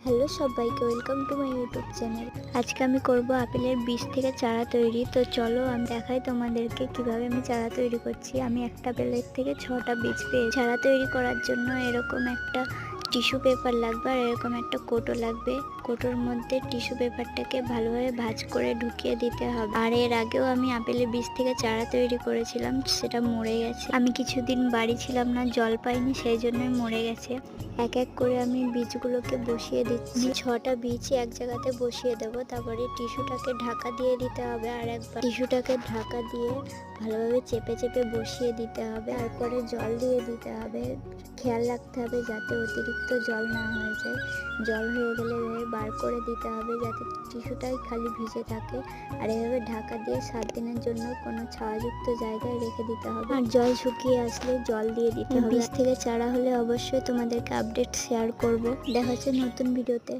Hello সবাইকে welcome to my YouTube channel আজকে আমি করব আপেলের বীজ থেকে চারা তৈরি। তো চলো আমি দেখাই তোমাদেরকে কীভাবে আমি চারা তৈরি করছি। আমি একটা আপেলের থেকে ছটা বীজ পেয়ে চারা তৈরি করার জন্য এরকম একটা টিস্যু পেপার লাগবে আর এরকম একটা কোটো লাগবে। কোটোর মধ্যে টিস্যু পেপারটাকে ভালোভাবে ভাঁজ করে ঢুকিয়ে দিতে হবে। আর এর আগেও আমি আপেলের বীজ থেকে চারা তৈরি করেছিলাম, সেটা মরে গেছে। আমি কিছুদিন বাড়ি ছিলাম না, জল পাইনি, সেই জন্যই মরে গেছে। এক এক করে আমি বীজগুলোকে বসিয়ে দিচ্ছি। ছটা বীজ এক জায়গাতে বসিয়ে দেব, তারপরে টিস্যুটাকে ঢাকা দিয়ে দিতে হবে আর একবার। টিস্যুটাকে ঢাকা দিয়ে ভালোভাবে চেপে চেপে বসিয়ে দিতে হবে, তারপরে জল দিয়ে দিতে হবে। খেয়াল রাখতে হবে যাতে অতিরিক্ত জল না হয়ে যায়। জল হয়ে গেলে এভাবে বার করে দিতে হবে যাতে টিস্যুটাই খালি ভিজে থাকে। আর এভাবে ঢাকা দিয়ে সাত দিনের জন্য কোনো ছাওয়াযুক্ত জায়গায় রেখে দিতে হবে। আর জল শুকিয়ে আসলে জল দিয়ে দিতে হবে। বীজ থেকে চারা হলে অবশ্যই তোমাদেরকে আপডেট শেয়ার করব। দেখা হচ্ছে নতুন ভিডিওতে